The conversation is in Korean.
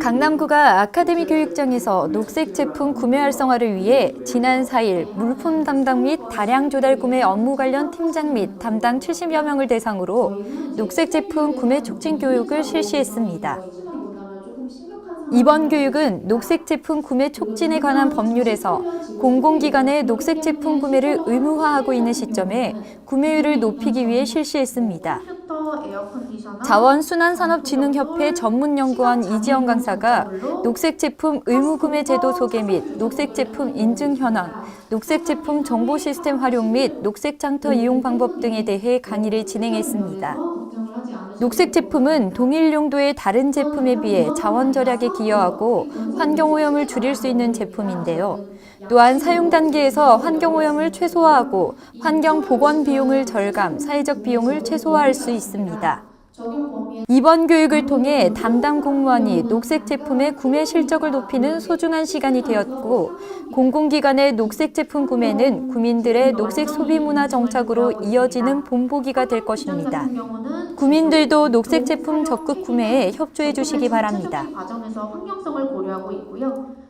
강남구가 아카데미 교육장에서 녹색 제품 구매 활성화를 위해 지난 4일 물품 담당 및 다량 조달 구매 업무 관련 팀장 및 담당 70여 명을 대상으로 녹색 제품 구매 촉진 교육을 실시했습니다. 이번 교육은 녹색 제품 구매 촉진에 관한 법률에서 공공기관의 녹색 제품 구매를 의무화하고 있는 시점에 구매율을 높이기 위해 실시했습니다. 자원순환산업진흥협회 전문연구원 이지영 강사가 녹색 제품 의무 구매 제도 소개 및 녹색 제품 인증 현황, 녹색 제품 정보 시스템 활용 및 녹색 장터 이용 방법 등에 대해 강의를 진행했습니다. 녹색 제품은 동일 용도의 다른 제품에 비해 자원 절약에 기여하고 환경 오염을 줄일 수 있는 제품인데요. 또한 사용 단계에서 환경 오염을 최소화하고 환경 보건 비용을 절감, 사회적 비용을 최소화할 수 있습니다. 이번 교육을 통해 담당 공무원이 녹색 제품의 구매 실적을 높이는 소중한 시간이 되었고 공공기관의 녹색 제품 구매는 국민들의 녹색 소비 문화 정착으로 이어지는 본보기가 될 것입니다. 국민들도 녹색 제품 적극 구매에 협조해 주시기 바랍니다. 과정에서 환경성을 고려하고 있고요.